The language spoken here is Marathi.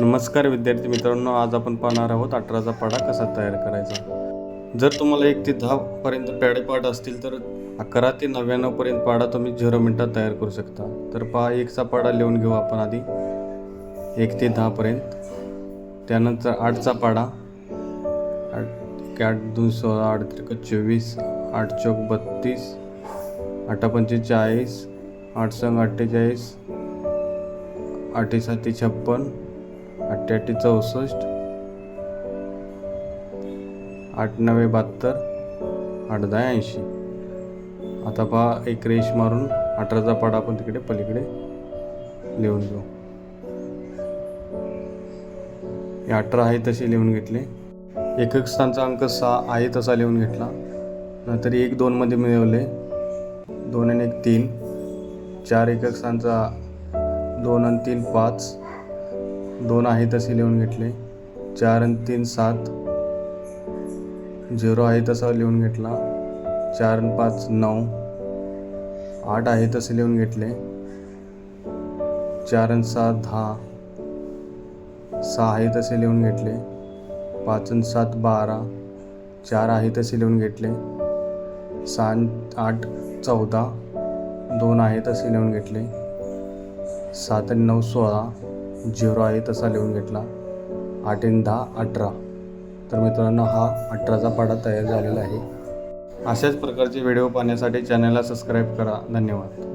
नमस्कार विद्यार्थी मित्रांनो आज आपण पाहणार आहोत अठराचा पाडा कसा तयार करायचा. जर तुम्हाला एक ते दहापर्यंत पॅडे पाठ असतील तर अकरा ते नव्याण्णवपर्यंत पाडा तुम्ही झिरो मिनटात तयार करू शकता. तर पहा एकचा पाढा लिहून घेऊ आपण आधी. एक ते दहापर्यंत त्यानंतर आठचा पाढा आठ एक आठ दोन सोळा आठ त्रिक चोवीस आठ चौक बत्तीस आठ आठ संग अठ्ठेचाळीस आठी छप्पन अठ्ठ्याऐंशी चौसष्ट आठ नव्वे बहात्तर आठ दहा ऐंशी आता पहा एक रेश मारून अठराचा पाडा आपण तिकडे पलीकडे लिहून घेऊ. हे अठरा आहे तसे लिहून घेतले. एकक स्थानचा अंक सहा आहे तसा लिहून घेतला. नंतर एक दोनमध्ये मिळवले. दोन आणि एक तीन. चार एकक स्थानचा दोन आणि तीन पाच. दोन आहे तसे लिहून घेतले. चार आणि तीन सात. झिरो आहे तसा लिहून घेतला. चार आणि पाच नऊ. आठ आहे तसे लिहून घेतले. चार आणि सात दहा. सहा आहे तसे लिहून घेतले. पाच आणि सात बारा. चार आहे तसे लिहून घेतले. सहा आठ चौदा. दोन आहे तसे लिहून घेतले. सात आणि नऊ सोळा. झिरो आहे तसा लिहून घेतला. आठ आणि दहा अठरा. तर मित्रांनो हा अठराचा पाढा तयार झालेला आहे. अशाच प्रकारचे व्हिडिओ पाहण्यासाठी चॅनलला सबस्क्राईब करा. धन्यवाद.